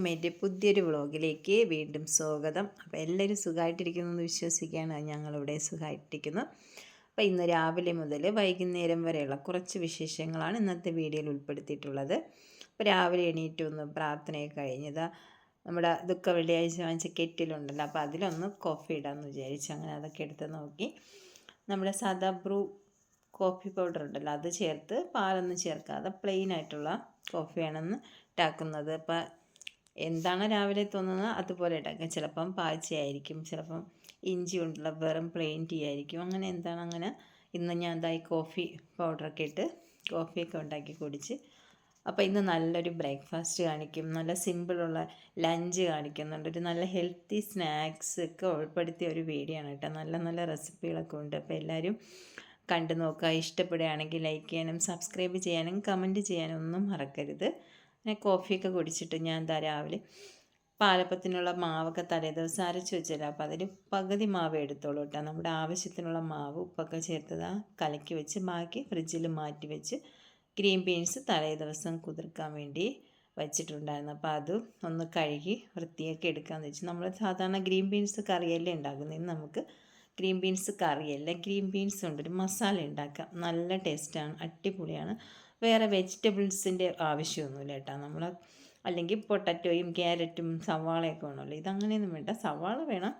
എല്ലാവർക്കും എന്റെ പുതിയൊരു വ്ളോഗിലേക്ക് വീണ്ടും സ്വാഗതം. അപ്പോൾ എല്ലാവരും സുഖമായിട്ടിരിക്കുന്നു എന്ന് വിശ്വസിക്കുകയാണ് ഞങ്ങളിവിടെ സുഖമായിട്ടിരിക്കുന്നു. അപ്പോൾ ഇന്ന് രാവിലെ മുതൽ വൈകുന്നേരം വരെയുള്ള കുറച്ച് വിശേഷങ്ങളാണ് ഇന്നത്തെ വീഡിയോയിൽ ഉൾപ്പെടുത്തിയിട്ടുള്ളത്. അപ്പോൾ രാവിലെ എണീറ്റ് ഒന്ന് പ്രാർത്ഥനയൊക്കെ കഴിഞ്ഞത്. നമ്മുടെ ദുഃഖ വെള്ളിയാഴ്ച വാങ്ങിച്ച കെറ്റിലുണ്ടല്ലോ അപ്പോൾ അതിലൊന്ന് കോഫി ഇടാമെന്ന് വിചാരിച്ചു. അങ്ങനെ അതൊക്കെ എടുത്ത് നോക്കി. നമ്മുടെ സാദാ ബ്രൂ കോഫി പൗഡർ ഉണ്ടല്ലോ അത് ചേർത്ത് പാലൊന്നും ചേർക്കാതെ പ്ലെയിൻ ആയിട്ടുള്ള കോഫിയാണെന്ന് ഉണ്ടാക്കുന്നത് അപ്പം എന്താണ് രാവിലെ തോന്നുന്നത്? അതുപോലെ ഉണ്ടാക്കാം ചിലപ്പം പാഴ്ചയായിരിക്കും ചിലപ്പം ഇഞ്ചി കൊണ്ടുള്ള വെറും പ്ലെയിൻ ടീ ആയിരിക്കും. അങ്ങനെ എന്താണ് അങ്ങനെ ഇന്ന് ഞാൻ എന്തായി കോഫി പൗഡറൊക്കെ ഇട്ട് കോഫിയൊക്കെ ഉണ്ടാക്കി കുടിച്ച് അപ്പോൾ ഇന്ന് നല്ലൊരു ബ്രേക്ക്ഫാസ്റ്റ് കാണിക്കും. നല്ല സിമ്പിളുള്ള ലഞ്ച് കാണിക്കുന്നുണ്ട്. ഒരു നല്ല ഹെൽത്തി സ്നാക്സ് ഒക്കെ ഉൾപ്പെടുത്തിയ ഒരു വീഡിയോ ആണ് കേട്ടോ. നല്ല നല്ല റെസിപ്പികളൊക്കെ ഉണ്ട്. അപ്പോൾ എല്ലാവരും കണ്ടു നോക്കുക. ഇഷ്ടപ്പെടുകയാണെങ്കിൽ ലൈക്ക് ചെയ്യാനും സബ്സ്ക്രൈബ് ചെയ്യാനും കമന്റ് ചെയ്യാനും ഒന്നും മറക്കരുത്. പിന്നെ കോഫിയൊക്കെ കുടിച്ചിട്ട് ഞാൻ എന്താ രാവിലെ പാലപ്പത്തിനുള്ള മാവൊക്കെ തലേദിവസം അരച്ച് വെച്ചല്ലോ അപ്പോൾ അതിൽ പകുതി മാവ് എടുത്തോളൂ കേട്ടോ നമ്മുടെ ആവശ്യത്തിനുള്ള മാവ് ഉപ്പൊക്കെ ചേർത്തത് കലക്കി വെച്ച് ബാക്കി ഫ്രിഡ്ജിൽ മാറ്റി വെച്ച് ഗ്രീൻ ബീൻസ് തലേ ദിവസം കുതിർക്കാൻ വേണ്ടി വെച്ചിട്ടുണ്ടായിരുന്നു. അപ്പോൾ അത് ഒന്ന് കഴുകി വൃത്തിയാക്കി എടുക്കാമെന്ന് വെച്ച്. നമ്മൾ സാധാരണ ഗ്രീൻ ബീൻസ് കറിയല്ലേ ഉണ്ടാക്കുന്നതിന് നമുക്ക് ഗ്രീൻ ബീൻസ് കറിയല്ല ഗ്രീൻ ബീൻസ് ഒരു മസാല ഉണ്ടാക്കാം. നല്ല ടേസ്റ്റാണ് അടിപൊളിയാണ്. വേറെ വെജിറ്റബിൾസിന്റെ ആവശ്യമൊന്നുമില്ല കേട്ടോ. നമ്മൾ അല്ലെങ്കിൽ പൊട്ടറ്റോയും ക്യാരറ്റും സവാളയൊക്കെ വേണമല്ലോ. ഇതങ്ങനെയൊന്നും വേണ്ട. സവാള വേണം.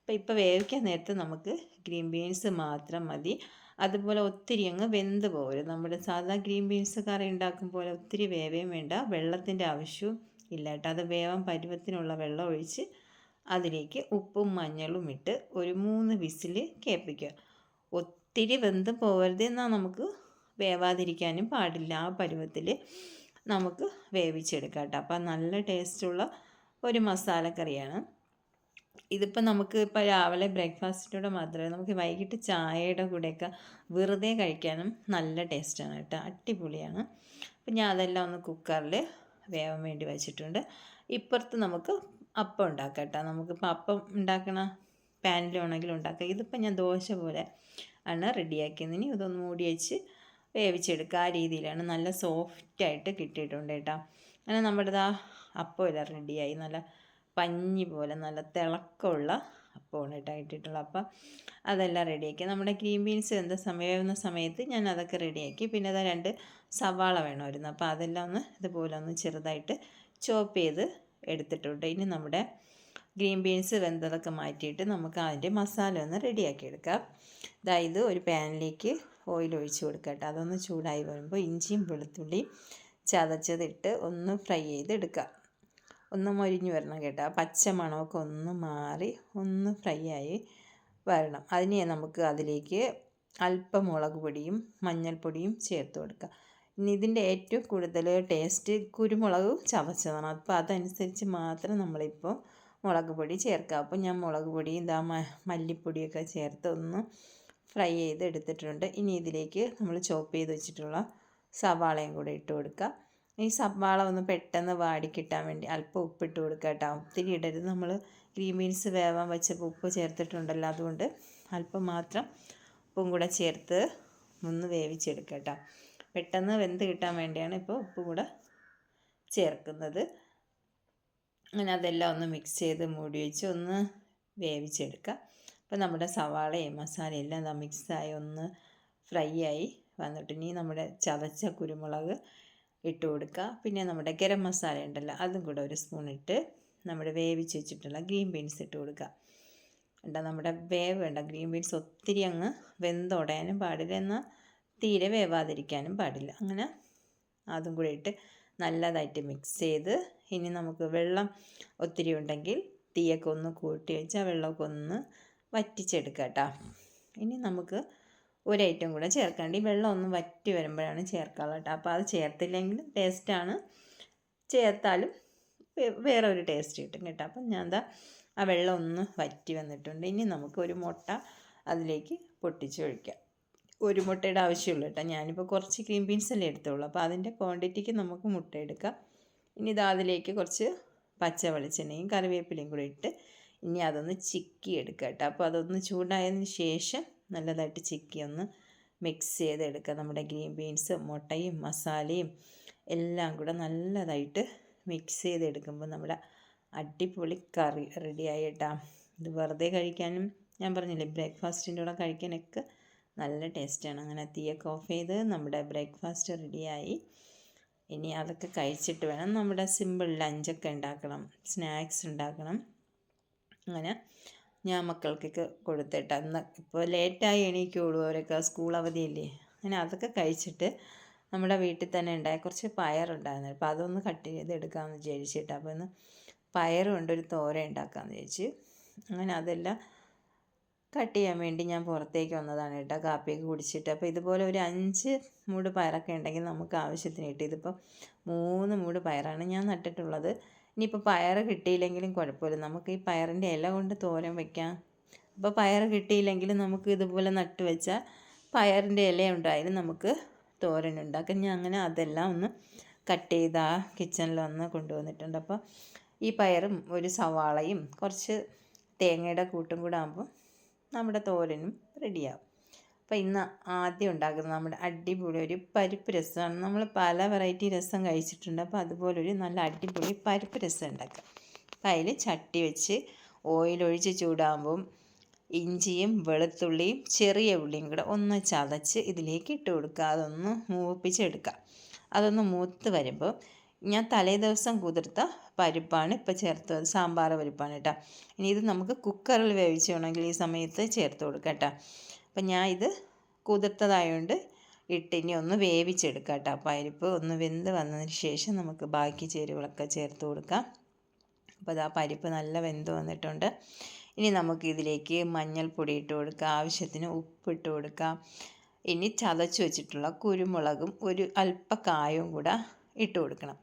അപ്പോൾ ഇപ്പോൾ വേവിക്കാൻ നേരത്തെ നമുക്ക് ഗ്രീൻ ബീൻസ് മാത്രം മതി. അതുപോലെ ഒത്തിരി അങ്ങ് വെന്ത് പോരും നമ്മുടെ സാധാ ഗ്രീൻ ബീൻസ് കറി ഉണ്ടാക്കും പോലെ ഒത്തിരി വേവേം വേണ്ട. വെള്ളത്തിന്റെ ആവശ്യവും ഇല്ല കേട്ടോ. അത് വേവാൻ പരുവത്തിനുള്ള വെള്ളം ഒഴിച്ച് അതിലേക്ക് ഉപ്പും മഞ്ഞളും ഇട്ട് ഒരു മൂന്ന് വിസിൽ കേൾപ്പിക്കുക. ഒത്തിരി വെന്ത് പോകരുത് എന്നാൽ നമുക്ക് വേവാതിരിക്കാനും പാടില്ല. ആ പരുവത്തിൽ നമുക്ക് വേവിച്ചെടുക്കാം കേട്ടോ. അപ്പം നല്ല ടേസ്റ്റുള്ള ഒരു മസാലക്കറിയാണ്. ഇതിപ്പോൾ നമുക്ക് ഇപ്പോൾ രാവിലെ ബ്രേക്ക്ഫാസ്റ്റിന്റെ മാത്രമേ നമുക്ക് വൈകിട്ട് ചായയുടെ കൂടെയൊക്കെ വെറുതെ കഴിക്കാനും നല്ല ടേസ്റ്റാണ് കേട്ടോ. അടിപൊളിയാണ്. അപ്പം ഞാൻ അതെല്ലാം ഒന്ന് കുക്കറിൽ വേവാൻ വേണ്ടി വെച്ചിട്ടുണ്ട്. ഇപ്പുറത്ത് നമുക്ക് അപ്പം ഉണ്ടാക്കാം കേട്ടോ. നമുക്കിപ്പോൾ അപ്പം ഉണ്ടാക്കണ പാനിലാണെങ്കിലും ഉണ്ടാക്കാം. ഇതിപ്പോൾ ഞാൻ ദോശ പോലെ ആണ് റെഡിയാക്കിയത്. ഇനി ഇതൊന്ന് മൂടി വെച്ച് വേവിച്ചെടുക്കുക ആ രീതിയിലാണ് നല്ല സോഫ്റ്റായിട്ട് കിട്ടിയിട്ടുണ്ട് കേട്ടോ. അങ്ങനെ നമ്മുടെ ഇതാ അപ്പം എല്ലാം റെഡിയായി നല്ല പഞ്ഞി പോലെ നല്ല തിളക്കമുള്ള അപ്പമാണ് കേട്ടോ ഇട്ടിട്ടുള്ളത്. അപ്പം അതെല്ലാം റെഡിയാക്കി നമ്മുടെ ഗ്രീൻ ബീൻസ് എന്താ സമയമാവുന്ന സമയത്ത് ഞാൻ അതൊക്കെ റെഡിയാക്കി പിന്നെ അതാ രണ്ട് സവാള വേണമായിരുന്നു. അപ്പോൾ അതെല്ലാം ഒന്ന് ഇതുപോലെ ഒന്ന് ചെറുതായിട്ട് ചോപ്പ് ചെയ്ത് എടുത്തിട്ടുണ്ട്. ഇനി നമ്മുടെ ഗ്രീൻ ബീൻസ് വെന്തതൊക്കെ മാറ്റിയിട്ട് നമുക്ക് അതിന്റെ മസാല ഒന്ന് റെഡിയാക്കി എടുക്കാം. അതായത് ഒരു പാനിലേക്ക് ഓയിൽ ഒഴിച്ച് കൊടുക്കട്ടെ. അതൊന്ന് ചൂടായി വരുമ്പോൾ ഇഞ്ചിയും വെളുത്തുള്ളിയും ചതച്ചതിട്ട് ഒന്ന് ഫ്രൈ ചെയ്തെടുക്കുക ഒന്ന് മൊരിഞ്ഞു വരണം കേട്ടോ. പച്ച മണമൊക്കെ ഒന്ന് മാറി ഒന്ന് ഫ്രൈ ആയി വരണം. അതിനെ നമുക്ക് അതിലേക്ക് അല്പം മുളക് പൊടിയും മഞ്ഞൾപ്പൊടിയും ചേർത്ത് കൊടുക്കുക ഇനി ഇതിന്റെ ഏറ്റവും കൂടുതൽ ടേസ്റ്റ് കുരുമുളക് ചവച്ചതാണ് അപ്പോൾ അതനുസരിച്ച് മാത്രം നമ്മളിപ്പോൾ മുളക് പൊടി ചേർക്കുക അപ്പോൾ ഞാൻ മുളക് പൊടി ഇതാ മല്ലിപ്പൊടിയൊക്കെ ചേർത്ത് ഒന്ന് ഫ്രൈ ചെയ്ത് എടുത്തിട്ടുണ്ട് ഇനി ഇതിലേക്ക് നമ്മൾ ചോപ്പ് ചെയ്ത് വെച്ചിട്ടുള്ള സവാളയും കൂടെ ഇട്ട് കൊടുക്കുക. ഈ സവാള ഒന്ന് പെട്ടെന്ന് വാടിക്കിട്ടാൻ വേണ്ടി അല്പം ഉപ്പിട്ട് കൊടുക്കുക കേട്ടോ. ഒത്തിരി ഇടരുത്. നമ്മൾ ഗ്രീൻ ബീൻസ് വേവാൻ വെച്ചപ്പോൾ ഉപ്പ് ചേർത്തിട്ടുണ്ടല്ലോ. അതുകൊണ്ട് അല്പം മാത്രം ഉപ്പും കൂടെ ചേർത്ത് ഒന്ന് വേവിച്ചെടുക്കുക കേട്ടോ. പെട്ടെന്ന് വെന്ത് കിട്ടാൻ വേണ്ടിയാണ് ഇപ്പോൾ ഉപ്പ് കൂടെ ചേർക്കുന്നത്. അങ്ങനെ അതെല്ലാം ഒന്ന് മിക്സ് ചെയ്ത് മൂടി വെച്ച് ഒന്ന് വേവിച്ചെടുക്കുക. അപ്പോൾ നമ്മുടെ സവാളയും മസാലയും എല്ലാം മിക്സായി ഒന്ന് ഫ്രൈ ആയി. വന്നിട്ട് ഇനി നമ്മുടെ ചതച്ച കുരുമുളക് ഇട്ട് കൊടുക്കുക പിന്നെ നമ്മുടെ ഗരം മസാല ഉണ്ടല്ലോ അതും കൂടെ ഒരു സ്പൂൺ ഇട്ട് നമ്മുടെ വേവിച്ച് വെച്ചിട്ടുള്ള ഗ്രീൻ ബീൻസ് ഇട്ട് കൊടുക്കുക എന്താ നമ്മുടെ വേവ് വേണ്ട ഗ്രീൻ ബീൻസ് ഒത്തിരി അങ്ങ് വെന്തുടയാനും പാടില്ല എന്നാൽ തീരെ വേവാതിരിക്കാനും പാടില്ല. അങ്ങനെ അതും കൂടി ഇട്ട് നല്ലതായിട്ട് മിക്സ് ചെയ്ത് ഇനി നമുക്ക് വെള്ളം ഒത്തിരി ഉണ്ടെങ്കിൽ തീയൊക്കെ ഒന്ന് കൂട്ടി വെച്ചാൽ വെള്ളമൊക്കെ ഒന്ന് വറ്റിച്ചെടുക്കുക കേട്ടോ ഇനി നമുക്ക് ഒരു ഐറ്റം കൂടെ ചേർക്കാണ്ട് ഈ വെള്ളം ഒന്ന് വറ്റി വരുമ്പോഴാണ് ചേർക്കാനുള്ളത് കേട്ടോ. അപ്പോൾ അത് ചേർത്തില്ലെങ്കിൽ ടേസ്റ്റാണ് ചേർത്താലും വേറെ ഒരു ടേസ്റ്റ് കിട്ടും കേട്ടോ. അപ്പം ഞാൻ എന്താ ആ വെള്ളം ഒന്ന് വറ്റി വന്നിട്ടുണ്ട്. ഇനി നമുക്ക് ഒരു മുട്ട അതിലേക്ക് പൊട്ടിച്ചൊഴിക്കാം ഒരു മുട്ടയുടെ ആവശ്യമുള്ളൂ കേട്ടോ. ഞാനിപ്പോൾ കുറച്ച് ക്രീം ബീൻസ് അല്ലേ എടുത്തുള്ളൂ. അപ്പോൾ അതിന്റെ ക്വാണ്ടിറ്റിക്ക് നമുക്ക് മുട്ട എടുക്കാം. ഇനി ഇത് അതിലേക്ക് കുറച്ച് പച്ച വെളിച്ചെണ്ണയും കറിവേപ്പിലയും കൂടി ഇട്ട് ഇനി അതൊന്ന് ചിക്കി എടുക്കുക കേട്ടോ. അപ്പോൾ അതൊന്ന് ചൂടായതിന് ശേഷം നല്ലതായിട്ട് ചിക്കി ഒന്ന് മിക്സ് ചെയ്തെടുക്കുക. നമ്മുടെ ഗ്രീൻ ബീൻസ് മുട്ടയും മസാലയും എല്ലാം കൂടെ നല്ലതായിട്ട് മിക്സ് ചെയ്തെടുക്കുമ്പോൾ നമ്മുടെ അടിപൊളി കറി റെഡിയായി കേട്ടോ. ഇത് വെറുതെ കഴിക്കാനും ഞാൻ പറഞ്ഞില്ലേ ബ്രേക്ക്ഫാസ്റ്റിന്റെ കൂടെ കഴിക്കാനൊക്കെ നല്ല ടേസ്റ്റാണ് അങ്ങനെ തീയൊക്കെ ഓഫ് ചെയ്ത് നമ്മുടെ ബ്രേക്ക്ഫാസ്റ്റ് റെഡിയായി ഇനി അതൊക്കെ കഴിച്ചിട്ട് വേണം നമ്മുടെ സിമ്പിൾ ലഞ്ചൊക്കെ ഉണ്ടാക്കണം. സ്നാക്സ് ഉണ്ടാക്കണം. അങ്ങനെ ഞാൻ മക്കൾക്കൊക്കെ കൊടുത്തിട്ട് അന്ന് ഇപ്പോൾ ലേറ്റായി എണീക്കുള്ളൂ അവരൊക്കെ സ്കൂൾ അവധിയല്ലേ. അങ്ങനെ അതൊക്കെ കഴിച്ചിട്ട് നമ്മുടെ വീട്ടിൽ തന്നെ ഉണ്ടായ കുറച്ച് പയറുണ്ടായിരുന്നു. അപ്പോൾ അതൊന്ന് കട്ട് ചെയ്ത് എടുക്കാമെന്ന് വിചാരിച്ചിട്ട് അപ്പോൾ ഒന്ന് പയറും ഒരു തോര ഉണ്ടാക്കാമെന്ന് വിചാരിച്ച്. അങ്ങനെ അതെല്ലാം കട്ട് ചെയ്യാൻ വേണ്ടി ഞാൻ പുറത്തേക്ക് വന്നതാണ് കേട്ടോ കാപ്പിയൊക്കെ കുടിച്ചിട്ട്. അപ്പോൾ ഇതുപോലെ ഒരു അഞ്ച് മൂട് പയറൊക്കെ ഉണ്ടെങ്കിൽ നമുക്ക് ആവശ്യത്തിന് കിട്ടി. ഇതിപ്പോൾ മൂന്ന് മൂട് പയറാണ് ഞാൻ നട്ടിട്ടുള്ളത്. ഇനിയിപ്പോൾ പയർ കിട്ടിയില്ലെങ്കിലും കുഴപ്പമില്ല. നമുക്ക് ഈ പയറിന്റെ ഇല കൊണ്ട് തോരൻ വയ്ക്കാം അപ്പോൾ പയർ കിട്ടിയില്ലെങ്കിലും നമുക്ക് ഇതുപോലെ നട്ട് വെച്ചാൽ പയറിന്റെ ഇല ഉണ്ടായാലും നമുക്ക് തോരൻ ഉണ്ടാക്കാം. ഞാൻ അങ്ങനെ അതെല്ലാം ഒന്ന് കട്ട് ചെയ്ത് ആ കിച്ചണിൽ ഒന്ന് കൊണ്ടുവന്നിട്ടുണ്ട്. അപ്പോൾ ഈ പയറും ഒരു സവാളയും കുറച്ച് തേങ്ങയുടെ കൂട്ടും കൂടെ ആകുമ്പോൾ നമ്മുടെ തോരനും റെഡിയാവും അപ്പോൾ ഇന്ന് ആദ്യം ഉണ്ടാക്കുന്നത് നമ്മുടെ അടിപൊളി ഒരു പരിപ്പ് രസമാണ്. നമ്മൾ പല വെറൈറ്റി രസം കഴിച്ചിട്ടുണ്ട്. അപ്പോൾ അതുപോലൊരു നല്ല അടിപൊളി പരിപ്പ് രസം ഉണ്ടാക്കുക അപ്പോൾ അതിൽ ചട്ടി വെച്ച് ഓയിലൊഴിച്ച് ചൂടാകുമ്പം ഇഞ്ചിയും വെളുത്തുള്ളിയും ചെറിയ ഉള്ളിയും കൂടെ ഒന്ന് ചതച്ച് ഇതിലേക്ക് ഇട്ട് കൊടുക്കുക. അതൊന്ന് മൂപ്പിച്ചെടുക്കുക. അതൊന്ന് മൂത്ത് വരുമ്പോൾ ഞാൻ തലേ ദിവസം കുതിർത്ത പരിപ്പാണ് ഇപ്പോൾ ചേർത്ത് സാമ്പാർ പരിപ്പാണ് കേട്ടോ. ഇനി ഇത് നമുക്ക് കുക്കറിൽ വേവിച്ച് വേണമെങ്കിൽ ഈ സമയത്ത് ചേർത്ത് കൊടുക്കാം കേട്ടോ. അപ്പം ഞാൻ ഇത് കുതിർത്തതായതുകൊണ്ട് ഇട്ട് ഇനി ഒന്ന് വേവിച്ചെടുക്കാം കേട്ടോ. പരിപ്പ് ഒന്ന് വെന്ത് വന്നതിന് ശേഷം നമുക്ക് ബാക്കി ചേരുവകളൊക്കെ ചേർത്ത് കൊടുക്കാം. അപ്പോൾ ഇതാ പരിപ്പ് നല്ല വെന്ത് വന്നിട്ടുണ്ട്. ഇനി നമുക്ക് ഇതിലേക്ക് മഞ്ഞൾപ്പൊടി ഇട്ട് കൊടുക്കുക ആവശ്യത്തിന് ഉപ്പിട്ട് കൊടുക്കാം. ഇനി ചതച്ച് വെച്ചിട്ടുള്ള കുരുമുളകും ഒരു അല്പ കായവും കൂടെ ഇട്ട് കൊടുക്കണം.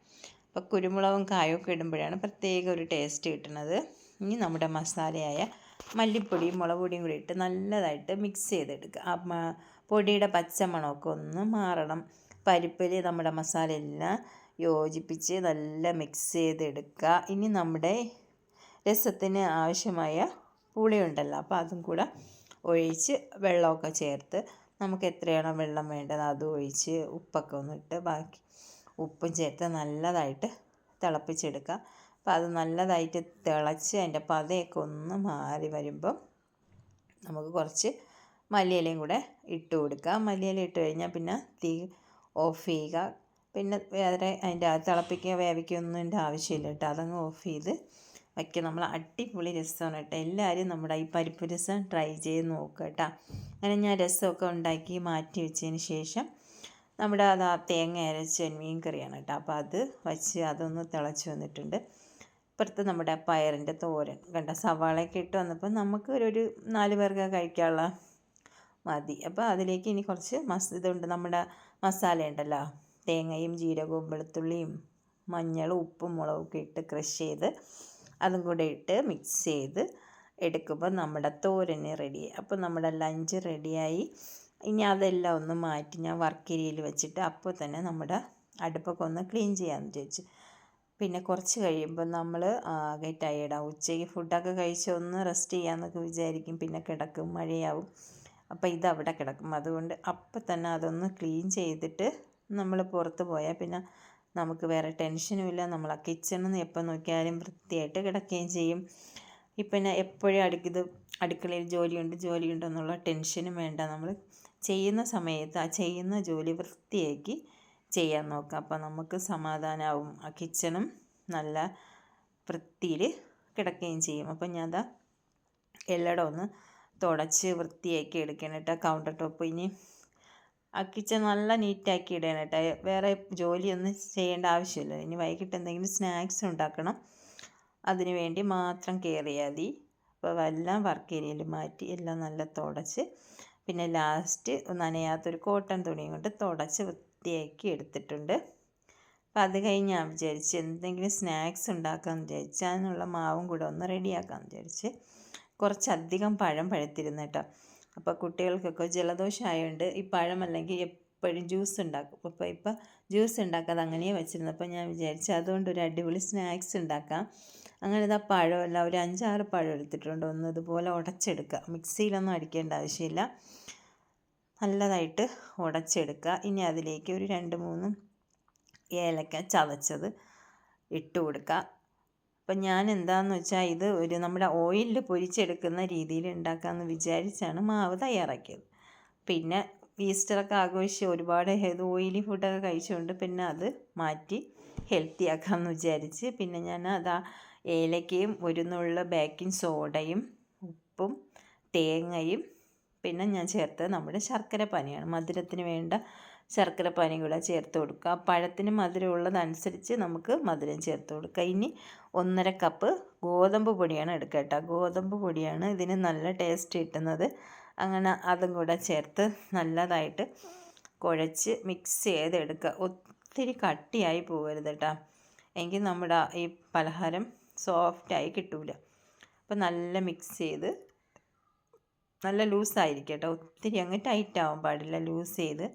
അപ്പോൾ കുരുമുളകും കായൊക്കെ ഇടുമ്പോഴാണ് പ്രത്യേക ഒരു ടേസ്റ്റ് കിട്ടുന്നത് ഇനി നമ്മുടെ മസാലയായ മല്ലിപ്പൊടിയും മുളക് പൊടിയും കൂടി ഇട്ട് നല്ലതായിട്ട് മിക്സ് ചെയ്തെടുക്കുക. ആ പൊടിയുടെ പച്ചമണമൊക്കെ ഒന്ന് മാറണം. പരിപ്പിൽ നമ്മുടെ മസാല എല്ലാം യോജിപ്പിച്ച് നല്ല മിക്സ് ചെയ്തെടുക്കുക. ഇനി നമ്മുടെ രസത്തിന് ആവശ്യമായ പുളിയുണ്ടല്ലോ അപ്പോൾ അതും കൂടെ ഒഴിച്ച് വെള്ളമൊക്കെ ചേർത്ത് നമുക്ക് എത്രയാണോ വെള്ളം വേണ്ടത് അത് ഒഴിച്ച് ഉപ്പൊക്കെ ഒന്നിട്ട് ബാക്കി ഉപ്പും ചേർത്ത് നല്ലതായിട്ട് തിളപ്പിച്ചെടുക്കുക. അപ്പോൾ അത് നല്ലതായിട്ട് തിളച്ച് അതിന്റെ പതയൊക്കെ ഒന്ന് മാറി വരുമ്പം നമുക്ക് കുറച്ച് മല്ലിയിലയും കൂടെ ഇട്ട് കൊടുക്കുക മല്ലിയില ഇട്ട് കഴിഞ്ഞാൽ പിന്നെ തീ ഓഫ് ചെയ്യുക. പിന്നെ വേറെ അതിന്റെ തിളപ്പിക്കുക വേവിക്കുകയൊന്നും എന്റെ ആവശ്യമില്ല കേട്ടോ. അതങ്ങ് ഓഫ് ചെയ്ത് വയ്ക്കുക. നമ്മൾ അടിപൊളി രസമാണ് കേട്ടോ. എല്ലാവരും നമ്മുടെ ഈ പരിപ്പ് രസം ട്രൈ ചെയ്ത് നോക്കുക കേട്ടോ. അങ്ങനെ ഞാൻ രസമൊക്കെ ഉണ്ടാക്കി മാറ്റി വെച്ചതിന് ശേഷം നമ്മുടെ അത് ആ തേങ്ങ അരച്ച മീൻ കറിയാണ് കേട്ടോ. അപ്പോൾ അത് വച്ച് അതൊന്ന് തിളച്ച് വന്നിട്ടുണ്ട്. ഇപ്പുറത്ത് നമ്മുടെ പയറിന്റെ തോരൻ. കണ്ട? സവാളയൊക്കെ ഇട്ട് വന്നപ്പോൾ നമുക്ക് ഒരു നാല് പേർക്ക് കഴിക്കാനുള്ള മതി. അപ്പോൾ അതിലേക്ക് ഇനി കുറച്ച് മസ് ഇതുണ്ട്. നമ്മുടെ മസാല ഉണ്ടല്ലോ. തേങ്ങയും ജീരകവും വെളുത്തുള്ളിയും മഞ്ഞളും ഉപ്പും മുളകും ഒക്കെ ഇട്ട് ക്രഷ് ചെയ്ത് അതും കൂടെ ഇട്ട് മിക്സ് ചെയ്ത് എടുക്കുമ്പോൾ നമ്മുടെ തോരന് റെഡിയായി അപ്പോൾ നമ്മുടെ ലഞ്ച് റെഡിയായി ഇനി അതെല്ലാം ഒന്ന് മാറ്റി ഞാൻ വർക്കരിയിൽ വെച്ചിട്ട് അപ്പോൾ തന്നെ നമ്മുടെ അടുപ്പൊക്കെ ഒന്ന് ക്ലീൻ ചെയ്യാമെന്ന് വിചാരിച്ചു. പിന്നെ കുറച്ച് കഴിയുമ്പോൾ നമ്മൾ ആകെ ടയേർഡാവും ഉച്ചയ്ക്ക് ഫുഡൊക്കെ കഴിച്ച് ഒന്ന് റെസ്റ്റ് ചെയ്യാമെന്നൊക്കെ വിചാരിക്കും. പിന്നെ കിടക്കും മഴയാവും. അപ്പോൾ ഇതവിടെ കിടക്കും. അതുകൊണ്ട് അപ്പം തന്നെ അതൊന്ന് ക്ലീൻ ചെയ്തിട്ട് നമ്മൾ പുറത്ത് പോയാൽ പിന്നെ നമുക്ക് വേറെ ടെൻഷനും ഇല്ല. നമ്മൾ ആ കിച്ചണിൽ നിന്ന് എപ്പോൾ നോക്കിയാലും വൃത്തിയായിട്ട് കിടക്കുകയും ചെയ്യും. ഇപ്പം എപ്പോഴും അടുക്കിത് അടുക്കളയിൽ ജോലിയുണ്ട് ജോലിയുണ്ടെന്നുള്ള ടെൻഷനും വേണ്ട. നമ്മൾ ചെയ്യുന്ന സമയത്ത് ആ ചെയ്യുന്ന ജോലി വൃത്തിയാക്കി ചെയ്യാൻ നോക്കാം. അപ്പോൾ നമുക്ക് സമാധാനമാവും ആ കിച്ചണും നല്ല വൃത്തിയിൽ കിടക്കുകയും ചെയ്യും. അപ്പോൾ ഞാൻ അതാ എല്ലടം ഒന്ന് തുടച്ച് വൃത്തിയാക്കി എടുക്കണം കേട്ടോ കൗണ്ടർ ടോപ്പ് ഇനി ആ കിച്ചൺ നല്ല നീറ്റാക്കി ഇടണം കേട്ടോ. വേറെ ജോലിയൊന്നും ചെയ്യേണ്ട ആവശ്യമില്ല. ഇനി വൈകിട്ട് എന്തെങ്കിലും സ്നാക്സ് ഉണ്ടാക്കണം. അതിന് വേണ്ടി മാത്രം കയറിയാൽ മതി. അപ്പോൾ എല്ലാം വർക്ക് ഏരിയയിൽ മാറ്റി എല്ലാം നല്ല തുടച്ച്. പിന്നെ ലാസ്റ്റ് നനയാത്തൊരു കോട്ടൺ തുണിയും കൊണ്ട് തുടച്ച് വൃത്തിയാക്കി എടുത്തിട്ടുണ്ട്. അപ്പോൾ അത് കഴിഞ്ഞ് ഞാൻ വിചാരിച്ച് എന്തെങ്കിലും സ്നാക്സ് ഉണ്ടാക്കാമെന്ന് വിചാരിച്ച് അതിനുള്ള മാവും കൂടെ ഒന്ന് റെഡിയാക്കാമെന്ന് വിചാരിച്ച് കുറച്ചധികം പഴം പഴുത്തിരുന്നു കേട്ടോ. അപ്പോൾ കുട്ടികൾക്കൊക്കെ ജലദോഷം ആയതുകൊണ്ട് ഈ പഴം അല്ലെങ്കിൽ എപ്പോഴും ജ്യൂസ് ഉണ്ടാക്കും. അപ്പോൾ ഇപ്പോൾ ജ്യൂസ് ഉണ്ടാക്കാതെ അങ്ങനെ വെച്ചിരുന്നു. അപ്പോൾ ഞാൻ വിചാരിച്ചു അതുകൊണ്ട് ഒരു അടിപൊളി സ്നാക്സ് ഉണ്ടാക്കാം. അങ്ങനെ ഇതാ പഴമല്ല ഒരു അഞ്ചാറ് പഴം എടുത്തിട്ടുണ്ട്. ഒന്ന് ഇതുപോലെ ഉടച്ചെടുക്കുക. മിക്സിയിലൊന്നും അടിക്കേണ്ട ആവശ്യമില്ല. നല്ലതായിട്ട് ഉടച്ചെടുക്കുക. ഇനി അതിലേക്ക് ഒരു രണ്ട് മൂന്ന് ഏലക്ക ചതച്ചത് ഇട്ട് കൊടുക്കുക. അപ്പം ഞാൻ എന്താണെന്ന് വെച്ചാൽ ഇത് ഒരു നമ്മുടെ ഓയിലിൽ പൊരിച്ചെടുക്കുന്ന രീതിയിൽ ഉണ്ടാക്കാമെന്ന് വിചാരിച്ചാണ് മാവ് തയ്യാറാക്കിയത്. പിന്നെ ഈസ്റ്ററൊക്കെ ആഘോഷിച്ച് ഒരുപാട് ഇത് ഓയിലി ഫുഡൊക്കെ കഴിച്ചുകൊണ്ട് പിന്നെ അത് മാറ്റി ഹെൽത്തി ആക്കാമെന്ന് വിചാരിച്ച് പിന്നെ ഞാൻ അതാ ഏലക്കയും ഒരു നുള്ള ബേക്കിംഗ് സോഡയും ഉപ്പും തേങ്ങയും പിന്നെ ഞാൻ ചേർത്തത് നമ്മുടെ ശർക്കര പാനിയാണ്. മധുരത്തിന് വേണ്ട ശർക്കര പാനി കൂടെ ചേർത്ത് കൊടുക്കുക. പഴത്തിന് മധുരം ഉള്ളതനുസരിച്ച് നമുക്ക് മധുരം ചേർത്ത് കൊടുക്കുക. ഇനി ഒന്നര കപ്പ് ഗോതമ്പ് പൊടിയാണ് എടുക്കുക കേട്ടോ. ഗോതമ്പ് പൊടിയാണ് ഇതിന് നല്ല ടേസ്റ്റ് കിട്ടുന്നത്. അങ്ങനെ അതും കൂടെ ചേർത്ത് നല്ലതായിട്ട് കുഴച്ച് മിക്സ് ചെയ്തെടുക്കുക. ഒത്തിരി കട്ടിയായി പോകരുത് കേട്ടോ. എങ്കിൽ നമ്മുടെ ഈ പലഹാരം സോഫ്റ്റായി കിട്ടൂല. അപ്പോൾ നല്ല മിക്സ് ചെയ്ത് നല്ല ലൂസായിരിക്കും കേട്ടോ ഒത്തിരി അങ്ങ് ടൈറ്റ് ആവാൻ പാടില്ല. ലൂസ് ചെയ്ത്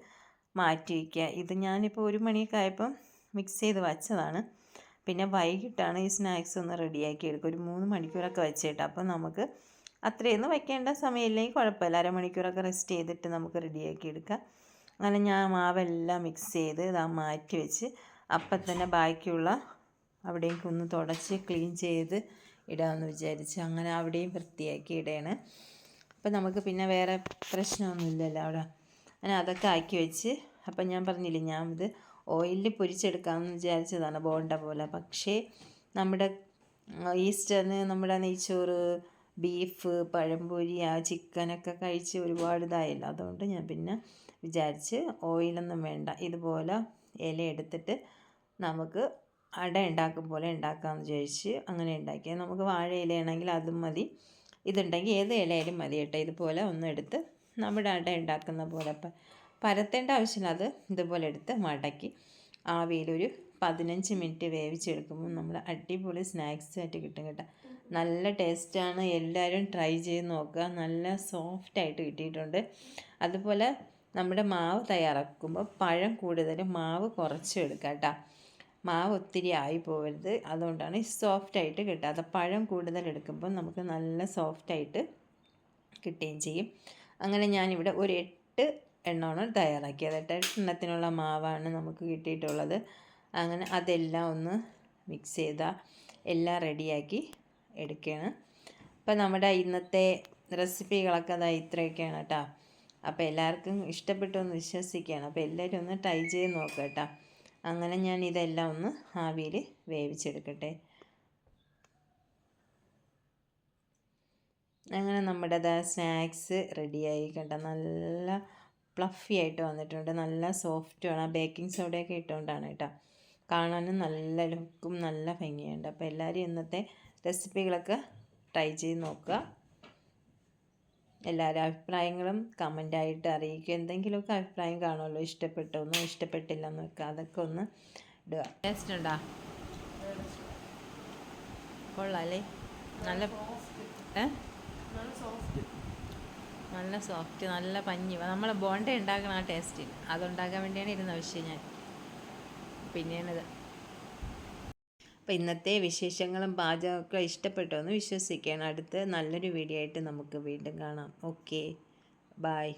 മാറ്റി വയ്ക്കുക ഇത് ഞാനിപ്പോൾ ഒരു മണിയൊക്കെ ആയപ്പം മിക്സ് ചെയ്ത് വച്ചതാണ്. പിന്നെ വൈകിട്ടാണ് ഈ സ്നാക്സ് ഒന്ന് റെഡിയാക്കി എടുക്കുക. ഒരു മൂന്ന് മണിക്കൂറൊക്കെ വെച്ചിട്ട്. അപ്പം നമുക്ക് അത്രയൊന്നും വയ്ക്കേണ്ട സമയമില്ലെങ്കിൽ കുഴപ്പമില്ല. അരമണിക്കൂറൊക്കെ റെസ്റ്റ് ചെയ്തിട്ട് നമുക്ക് റെഡിയാക്കി എടുക്കാം. അങ്ങനെ ഞാൻ മാവെല്ലാം മിക്സ് ചെയ്ത് ഇതാ മാറ്റി വെച്ച് അപ്പം തന്നെ ബാക്കിയുള്ള അവിടേക്കൊന്ന് തുടച്ച് ക്ലീൻ ചെയ്ത് ഇടാമെന്ന് വിചാരിച്ച് അങ്ങനെ അവിടെയും വൃത്തിയാക്കി ഇടയാണ്. അപ്പം നമുക്ക് പിന്നെ വേറെ പ്രശ്നമൊന്നുമില്ലല്ലോ അവിടെ. അങ്ങനെ അതൊക്കെ ആക്കി വെച്ച്. അപ്പം ഞാൻ പറഞ്ഞില്ലേ ഞാൻ ഇത് ഓയിലിൽ പൊരിച്ചെടുക്കാമെന്ന് വിചാരിച്ചതാണ് ബോണ്ട പോലെ. പക്ഷേ നമ്മുടെ ഈസ്റ്ററിന് നമ്മുടെ നെയ്ച്ചോറ് ബീഫ് പഴംപൊരി ആ ചിക്കനൊക്കെ കഴിച്ച് ഒരുപാട് ഇതായില്ല. അതുകൊണ്ട് ഞാൻ പിന്നെ വിചാരിച്ച് ഓയിലൊന്നും വേണ്ട. ഇതുപോലെ ഇല എടുത്തിട്ട് നമുക്ക് അട ഉണ്ടാക്കും പോലെ ഉണ്ടാക്കാമെന്ന് വിചാരിച്ച് അങ്ങനെ ഉണ്ടാക്കിയത്. നമുക്ക് വാഴ ഇലയാണെങ്കിൽ അതും മതി. ഇതുണ്ടെങ്കിൽ ഏത് ഇലയായാലും മതി കേട്ടോ ഇതുപോലെ ഒന്ന് എടുത്ത് നമ്മുടെ അട ഉണ്ടാക്കുന്ന പോലെ അപ്പം പരത്തേണ്ട ആവശ്യമില്ല. അത് ഇതുപോലെ എടുത്ത് മടക്കി ആവിയിലൊരു പതിനഞ്ച് മിനിറ്റ് വേവിച്ചെടുക്കുമ്പോൾ നമ്മൾ അടിപൊളി സ്നാക്സ് ആയിട്ട് കിട്ടും കേട്ടോ. നല്ല ടേസ്റ്റാണ്. എല്ലാവരും ട്രൈ ചെയ്ത് നോക്കുക. നല്ല സോഫ്റ്റായിട്ട് കിട്ടിയിട്ടുണ്ട്. അതുപോലെ നമ്മുടെ മാവ് തയ്യാറാക്കുമ്പോൾ പഴം കൂടുതൽ മാവ് കുറച്ച് എടുക്കുക കേട്ടോ. മാവ് ഒത്തിരി ആയി പോകരുത് അതുകൊണ്ടാണ് സോഫ്റ്റ് ആയിട്ട് കിട്ടാതെ പഴം കൂടുതൽ എടുക്കുമ്പോൾ നമുക്ക് നല്ല സോഫ്റ്റ് ആയിട്ട് കിട്ടുകയും ചെയ്യും. അങ്ങനെ ഞാനിവിടെ ഒരു എട്ട് എണ്ണമാണ് തയ്യാറാക്കിയത്. എട്ട് എണ്ണത്തിനുള്ള മാവാണ് നമുക്ക് കിട്ടിയിട്ടുള്ളത്. അങ്ങനെ അതെല്ലാം ഒന്ന് മിക്സ് ചെയ്താൽ എല്ലാം റെഡിയാക്കി എടുക്കുകയാണ്. അപ്പോൾ നമ്മുടെ ഇന്നത്തെ റെസിപ്പികളൊക്കെ അതാ ഇത്രയൊക്കെയാണ് കേട്ടോ. അപ്പോൾ എല്ലാവർക്കും ഇഷ്ടപ്പെട്ടു എന്ന് വിശ്വസിക്കുകയാണ്. അപ്പോൾ എല്ലാവരും ഒന്ന് ട്രൈ ചെയ്ത് നോക്കാം കേട്ടോ. അങ്ങനെ ഞാൻ ഇതെല്ലാം ഒന്ന് ആവിയിൽ വേവിച്ചെടുക്കട്ടെ. അങ്ങനെ നമ്മുടെ സ്നാക്സ് റെഡിയായി കേട്ടോ നല്ല പ്ലഫി ആയിട്ട് വന്നിട്ടുണ്ട്. നല്ല സോഫ്റ്റുമാണ് ആ ബേക്കിംഗ് സോഡയൊക്കെ ഇട്ടുകൊണ്ടാണ് കേട്ടോ. കാണാനും നല്ല ലുക്കും നല്ല ഭംഗിയുണ്ട്. അപ്പോൾ എല്ലാവരും ഇന്നത്തെ റെസിപ്പികളൊക്കെ ട്രൈ ചെയ്ത് നോക്കുക. എല്ലാവരും അഭിപ്രായങ്ങളും കമന്റായിട്ട് അറിയിക്കുക. എന്തെങ്കിലുമൊക്കെ അഭിപ്രായം കാണുമല്ലോ ഇഷ്ടപ്പെട്ടൊന്നും ഇഷ്ടപ്പെട്ടില്ല എന്നൊക്കെ അതൊക്കെ ഒന്ന് ഇടുക. ടേസ്റ്റ് ഉണ്ടോ? കൊള്ളാല്ലേ? നല്ല നല്ല സോഫ്റ്റ് നല്ല പഞ്ഞി. നമ്മളെ ബോണ്ട ഉണ്ടാക്കണം ആ ടേസ്റ്റിൽ അതുണ്ടാക്കാൻ വേണ്ടിയാണ് ഇരുന്ന വിഷയം ഞാൻ. പിന്നെയാണിത്. അപ്പോൾ ഇന്നത്തെ വിശേഷങ്ങളും പാചകമൊക്കെ ഇഷ്ടപ്പെട്ടു എന്ന് വിശ്വസിക്കുകയാണ്. അടുത്ത് നല്ലൊരു വീഡിയോ ആയിട്ട് നമുക്ക് വീണ്ടും കാണാം. ഓക്കെ. ബായ്